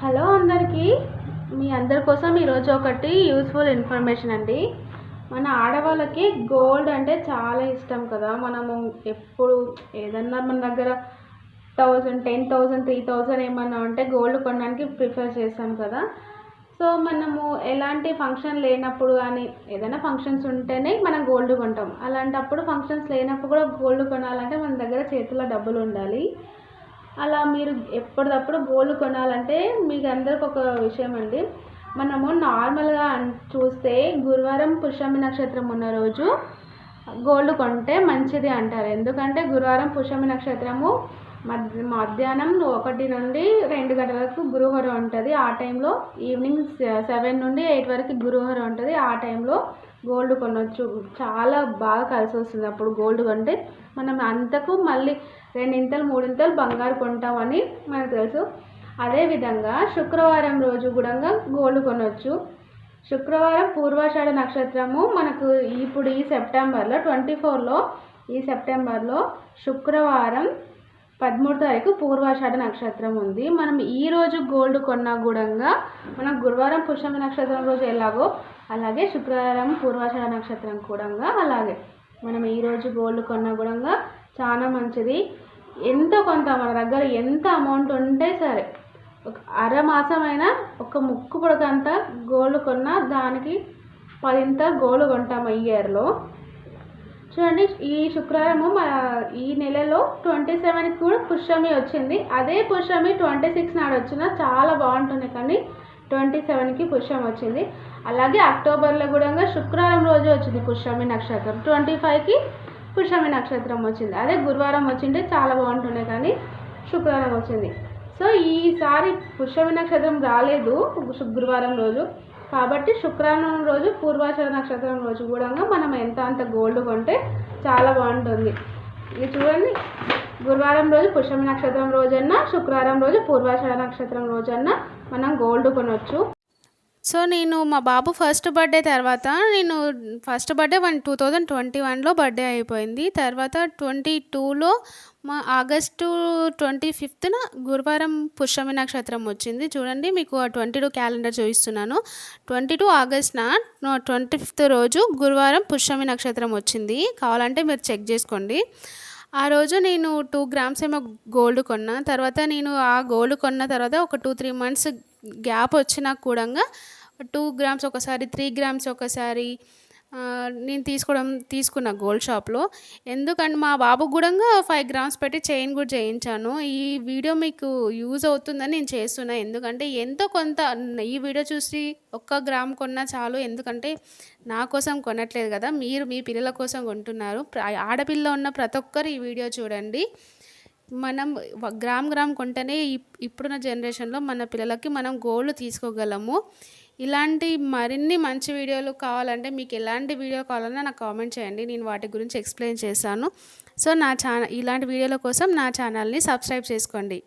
Hello అందరికీ. మీ అందరి కోసం ఈరోజు ఒకటి యూస్ఫుల్ ఇన్ఫర్మేషన్ అండి. మన ఆడవాళ్ళకి గోల్డ్ అంటే చాలా ఇష్టం కదా. మనము ఎప్పుడు ఏదన్నా మన దగ్గర thousand ten thousand three thousand ఏమన్నా ఉంటే గోల్డ్ కొనడానికి ప్రిఫర్ చేస్తాం కదా. సో మనము ఎలాంటి ఫంక్షన్ లేనప్పుడు కానీ ఏదైనా ఫంక్షన్స్ ఉంటేనే మనం గోల్డ్ కొంటాం. అలాంటప్పుడు ఫంక్షన్స్ లేనప్పుడు కూడా గోల్డ్ కొనాలంటే మన దగ్గర చేతిలో డబ్బులు ఉండాలి. అలా మీరు ఎప్పటికప్పుడు గోల్డ్ కొనాలంటే మీకు అందరికి ఒక విషయం అండి మనము నార్మల్గా చూస్తే గురువారం పుష్యమి నక్షత్రం ఉన్న రోజు గోల్డ్ కొంటే మంచిది అంటారు. ఎందుకంటే గురువారం పుష్యమి నక్షత్రము మధ్య మధ్యాహ్నం ఒకటి నుండి రెండు గంటల వరకు గురువారం ఉంటుంది. ఆ టైంలో ఈవినింగ్ సెవెన్ నుండి ఎయిట్ వరకు గురుహరం ఉంటుంది. ఆ టైంలో గోల్డ్ కొనవచ్చు చాలా బాగా కలిసి వస్తుంది అప్పుడు గోల్డ్ కొంటే. మనం అంతకు మళ్ళీ రెండింతలు మూడింతలు బంగారు కొంటామని మనకు తెలుసు. అదేవిధంగా శుక్రవారం రోజు కూడా గోల్డ్ కొనవచ్చు శుక్రవారం పూర్వాషాఢ నక్షత్రము మనకు ఇప్పుడు ఈ సెప్టెంబర్లో ట్వంటీ ఫోర్లో ఈ సెప్టెంబర్లో శుక్రవారం పదమూడు తారీఖు పూర్వాషాఢ నక్షత్రం ఉంది. మనం ఈ రోజు గోల్డ్ కొన్నా కూడా మనం గురువారం పుష్యమి నక్షత్రం రోజు ఎలాగో అలాగే శుక్రవారం పూర్వాషాఢ నక్షత్రం కూడా అలాగే మనం ఈ రోజు గోల్డ్ కొన్నా కూడా చాలా మంచిది. ఎంత కొంత మన దగ్గర ఎంత అమౌంట్ ఉంటే సరే ఒక అర మాసమైనా ఒక ముక్కు పొడకంత గోల్డ్ కొన్నా దానికి పదింత గోల్డ్ కొంటాం ఈ ఇయర్లో. చూడండి ఈ శుక్రవారము మన ఈ నెలలో ట్వంటీ సెవెన్కి కూడా పుష్యమి వచ్చింది. అదే పుష్యమి ట్వంటీ సిక్స్ నాడు వచ్చినా చాలా బాగుంటుంది కానీ ట్వంటీ సెవెన్కి పుష్యం వచ్చింది. అలాగే అక్టోబర్లో కూడా శుక్రవారం రోజు వచ్చింది పుష్యమి నక్షత్రం. ట్వంటీ ఫైవ్కి పుష్యమి నక్షత్రం వచ్చింది. అదే గురువారం వచ్చింటే చాలా బాగుంటుండే కానీ శుక్రవారం వచ్చింది. సో ఈసారి పుష్యమి నక్షత్రం రాలేదు గురువారం రోజు. కాబట్టి శుక్రవారం రోజు పూర్వాచర నక్షత్రం రోజు కూడా మనం ఎంత అంత గోల్డ్ కొంటే చాలా బాగుంటుంది. ఇది చూడండి. గురువారం రోజు పుష్యమి నక్షత్రం రోజన్నా శుక్రవారం రోజు పూర్వాచర నక్షత్రం రోజన్నా మనం గోల్డ్ కొనవచ్చు సో నేను మా బాబు ఫస్ట్ బర్త్డే తర్వాత నేను first birthday one two thousand twenty వన్లో బర్త్డే అయిపోయింది. తర్వాత ట్వంటీ టూలో మా ఆగస్టు ట్వంటీ ఫిఫ్త్న గురువారం పుష్యమి నక్షత్రం వచ్చింది. చూడండి మీకు ట్వంటీ టూ క్యాలెండర్ చూపిస్తున్నాను. ట్వంటీ టూ ఆగస్ట్న ట్వంటీ ఫిఫ్త్ రోజు గురువారం పుష్యమి నక్షత్రం వచ్చింది. కావాలంటే మీరు చెక్ చేసుకోండి. ఆ రోజు నేను టూ గ్రామ్స్ ఏమో గోల్డ్ కొన్నా. తర్వాత నేను ఆ గోల్డ్ కొన్న తర్వాత ఒక టూ త్రీ మంత్స్ గ్యాప్ వచ్చినా కూడా టూ గ్రామ్స్ ఒకసారి త్రీ గ్రామ్స్ ఒకసారి నేను తీసుకోవడం తీసుకున్న గోల్డ్ షాప్లో. ఎందుకంటే మా బాబు కూడా ఫైవ్ గ్రామ్స్ పెట్టి చైన్ కూడా చేయించాను. ఈ వీడియో మీకు యూజ్ అవుతుందని నేను చేస్తున్నా. ఎందుకంటే ఎంతో కొంత ఈ వీడియో చూసి ఒక్క గ్రామ్ కొన్నా చాలు. ఎందుకంటే నా కోసం కొనట్లేదు కదా. మీరు మీ పిల్లల కోసం కొంటున్నారు. ఆడపిల్ల ఉన్న ప్రతి ఒక్కరు ఈ వీడియో చూడండి. మనం గ్రామ్ గ్రామ్ కొంటేనే ఇప్- ఇప్పుడున్న జనరేషన్లో మన పిల్లలకి మనం గోల్డ్ తీసుకోగలము. ఇలాంటి మరిన్ని మంచి వీడియోలు కావాలంటే మీకు ఎలాంటి వీడియో కావాలన్నా నాకు కామెంట్ చేయండి. నేను వాటి గురించి ఎక్స్ప్లెయిన్ చేశాను. సో నా ఛానల్ ఇలాంటి వీడియోల కోసం నా ఛానల్ని సబ్స్క్రైబ్ చేసుకోండి.